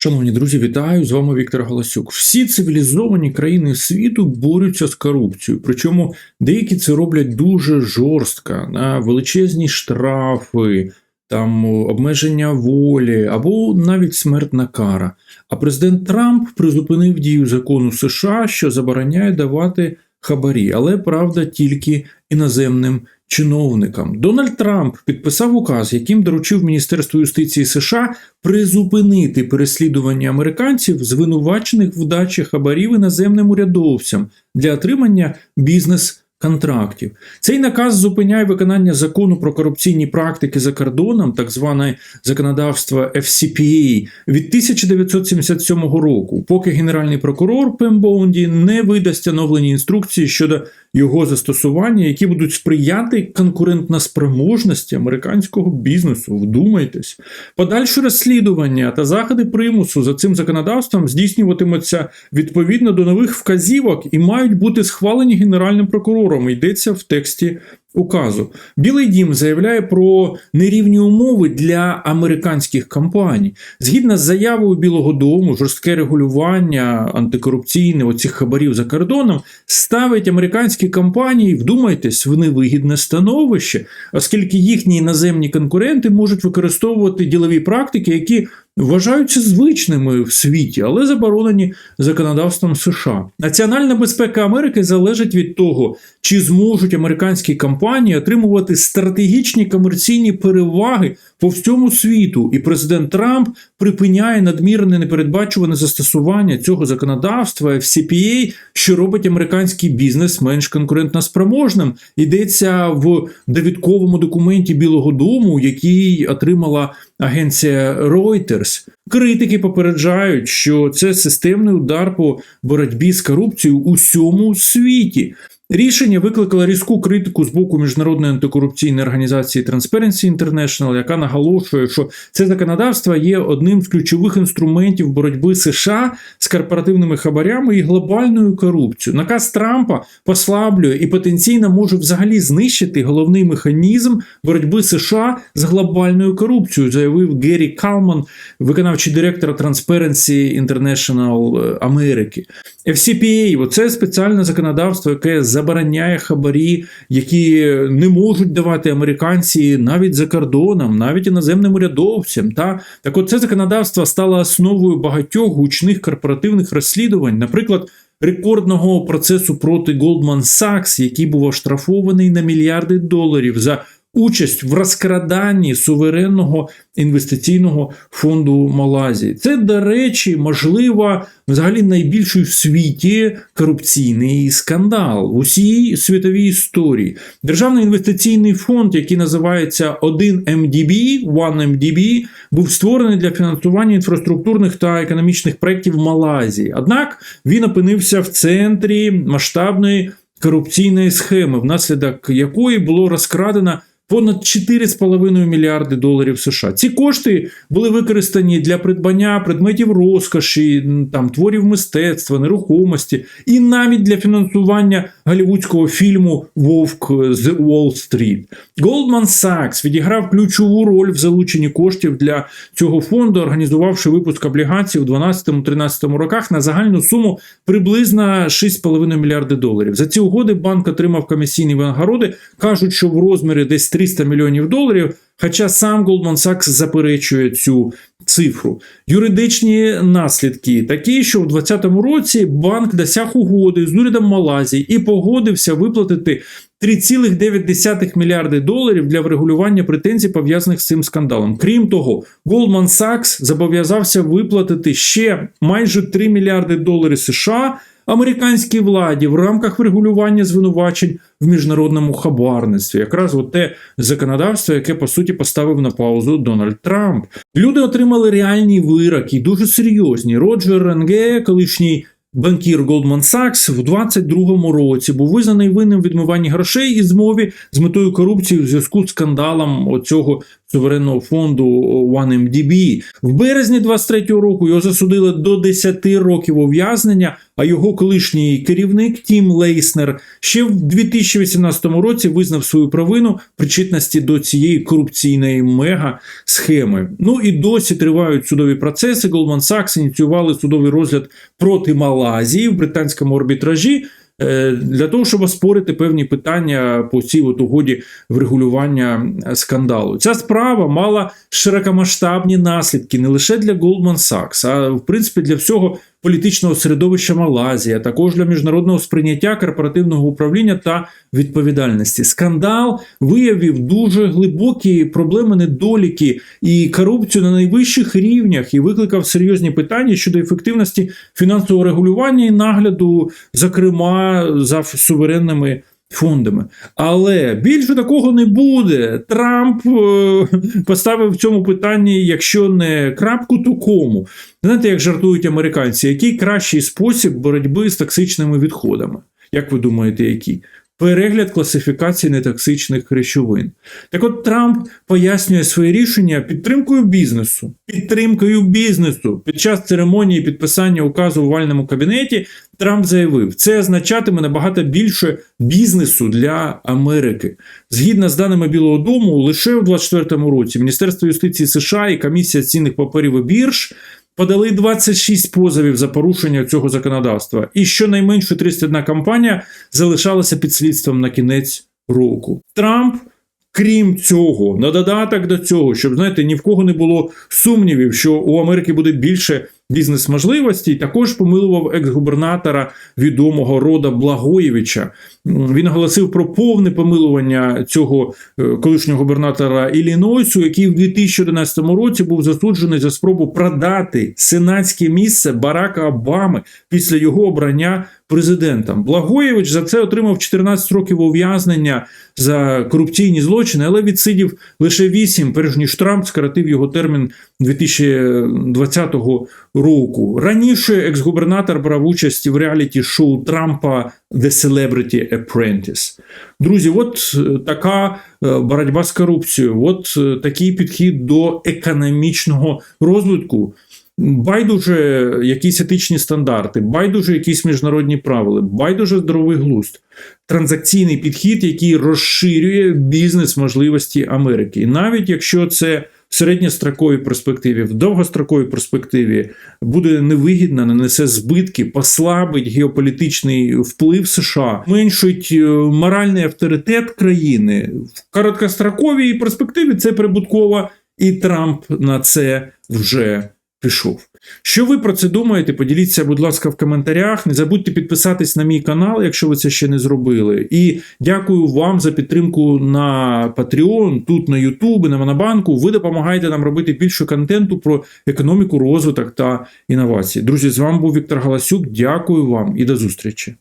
Шановні друзі, вітаю! З вами Віктор Галасюк. Всі цивілізовані країни світу борються з корупцією. Причому деякі це роблять дуже жорстко, на величезні штрафи, там обмеження волі або навіть смертна кара. А президент Трамп призупинив дію закону США, що забороняє давати хабарі, але правда тільки іноземним чиновникам. Дональд Трамп підписав указ, яким доручив Міністерству юстиції США призупинити переслідування американців, звинувачених в дачі хабарів іноземним урядовцям для отримання бізнес. Контрактів. Цей наказ зупиняє виконання закону про корупційні практики за кордоном, так зване законодавство FCPA від 1977 року, поки генеральний прокурор Пембоунді не видасть оновлені інструкції щодо його застосування, які будуть сприяти конкурентноспроможності американського бізнесу. Вдумайтесь, подальші розслідування та заходи примусу за цим законодавством здійснюватимуться відповідно до нових вказівок і мають бути схвалені генеральним прокурором. Йдеться в тексті указу. Білий дім заявляє про нерівні умови для американських компаній. Згідно з заявою Білого Дому, жорстке регулювання антикорупційне оцих хабарів за кордоном ставить американські компанії, вдумайтесь, в невигідне становище, оскільки їхні іноземні конкуренти можуть використовувати ділові практики, які Вважаються звичними в світі, але заборонені законодавством США. Національна безпека Америки залежить від того, чи зможуть американські компанії отримувати стратегічні комерційні переваги по всьому світу, і президент Трамп припиняє надмірне непередбачуване застосування цього законодавства FCPA, що робить американський бізнес менш конкурентноспроможним. Йдеться в довідковому документі Білого Дому, який отримала агенція Reuters. Критики попереджають, що це системний удар по боротьбі з корупцією у всьому світі. Рішення викликало різку критику з боку міжнародної антикорупційної організації Transparency International, яка наголошує, що це законодавство є одним з ключових інструментів боротьби США з корпоративними хабарями і глобальною корупцією. Наказ Трампа послаблює і потенційно може взагалі знищити головний механізм боротьби США з глобальною корупцією, заявив Геррі Калман, виконавчий директор Transparency International Америки. FCPA – це спеціальне законодавство, яке забороняє хабарі, які не можуть давати американці навіть за кордоном, навіть іноземним урядовцям. Та так, от це законодавство стало основою багатьох гучних корпоративних розслідувань, наприклад. Рекордного процесу проти Goldman Sachs, який був оштрафований на мільярди доларів за участь в розкраданні суверенного інвестиційного фонду Малайзії. Це, до речі, можливо, взагалі найбільший в світі корупційний скандал в усій світовій історії. Державний інвестиційний фонд, який називається 1MDB, 1MDB, був створений для фінансування інфраструктурних та економічних проєктів Малайзії. Однак він опинився в центрі масштабної корупційної схеми, внаслідок якої було розкрадено понад 4,5 мільярди доларів США. Ці кошти були використані для придбання предметів розкоші, там творів мистецтва, нерухомості і навіть для фінансування голівудського фільму Вовк з Уолл-стріт. Goldman Sachs відіграв ключову роль в залученні коштів для цього фонду, організувавши випуск облігацій у 2012-2013 роках на загальну суму приблизно 6,5 мільярди доларів. За ці угоди банк отримав комісійні винагороди. кажуть, що в розмірі десь 300 мільйонів доларів. Хоча сам Goldman Sachs заперечує цю цифру. Юридичні наслідки такі, що в 2020 році банк досяг угоди з урядом Малайзії і погодився виплатити 3,9 мільярди доларів для врегулювання претензій, пов'язаних з цим скандалом. Крім того, Goldman Sachs зобов'язався виплатити ще майже 3 мільярди доларів США американській владі в рамках врегулювання звинувачень в міжнародному хабарництві. Якраз от те законодавство, яке по суті поставив на паузу Дональд Трамп. Люди отримали реальні вироки, дуже серйозні. Роджер Ренге, колишній. Банкір Goldman Sachs в 22-му році був визнаний винним відмиванні грошей і змові з метою корупції в зв'язку з скандалом оцього суверенного фонду OneMDB. В березні 23-го року його засудили до 10 років ув'язнення. А його колишній керівник Тім Лейснер ще в 2018 році визнав свою провину причетності до цієї корупційної мега схеми. Ну і досі тривають судові процеси. Goldman Sachs ініціювали судовий розгляд проти Малазії в британському арбітражі. Е, Для того щоб оспорити певні питання по цій от угоді врегулювання е, скандалу, ця справа мала широкомасштабні наслідки не лише для Goldman Sachs, а в принципі для всього політичного середовища Малайзії, а також для міжнародного сприйняття корпоративного управління та відповідальності. Скандал виявив дуже глибокі проблеми, недоліки і корупцію на найвищих рівнях і викликав серйозні питання щодо ефективності фінансового регулювання і нагляду, зокрема за суверенними. Фондами, але більше такого не буде. Трамп е, поставив в цьому питанні, якщо не крапку, то кому. Знаєте, як жартують американці, який кращий спосіб боротьби з токсичними відходами? Як ви думаєте, який? Перегляд класифікації нетоксичних речовин. Так от Трамп пояснює своє рішення підтримкою бізнесу. Підтримкою бізнесу. Під час церемонії підписання указу в вальному кабінеті Трамп заявив, це означатиме набагато більше бізнесу для Америки. Згідно з даними Білого Дому, лише у 2024 році Міністерство юстиції США і комісія цінних паперів і бірж подали 26 позовів за порушення цього законодавства, і щонайменше 31 компанія залишалася під слідством на кінець року. Трамп. Крім цього, на додаток до цього, щоб знаєте, ні в кого не було сумнівів, що у Америки буде більше бізнес-можливостей, також помилував екс-губернатора відомого рода Благоєвича. Він оголосив про повне помилування цього е, колишнього губернатора Іллінойсу, який в 2011 році був засуджений за спробу продати сенатське місце Барака Обами після його обрання президентом. Благоєвич за це отримав 14 років ув'язнення за корупційні злочини, але відсидів лише 8, перш ніж Трамп скоротив його термін 2020 року. Раніше екс-губернатор брав участь в реаліті-шоу Трампа The Celebrity Apprentice. Друзі, от е, така е, боротьба з корупцією, от е, такий підхід до економічного розвитку. Байдуже якісь етичні стандарти, байдуже якісь міжнародні правила, байдуже здоровий глузд. Транзакційний підхід, який розширює бізнес можливості Америки. І навіть якщо це в середньостроковій перспективі, в довгостроковій перспективі буде невигідно, нанесе збитки, послабить геополітичний вплив США, меншить е, моральний авторитет країни в короткостроковій перспективі це прибутково, і Трамп на це вже пішов. Що ви про це думаєте? Поділіться, будь ласка, в коментарях. Не забудьте підписатись на мій канал, якщо ви це ще не зробили. І дякую вам за підтримку на Patreon, тут на YouTube, на Монобанку. Ви допомагаєте нам робити більше контенту про економіку, розвиток та інновації. Друзі, з вами був Віктор Галасюк. Дякую вам і до зустрічі.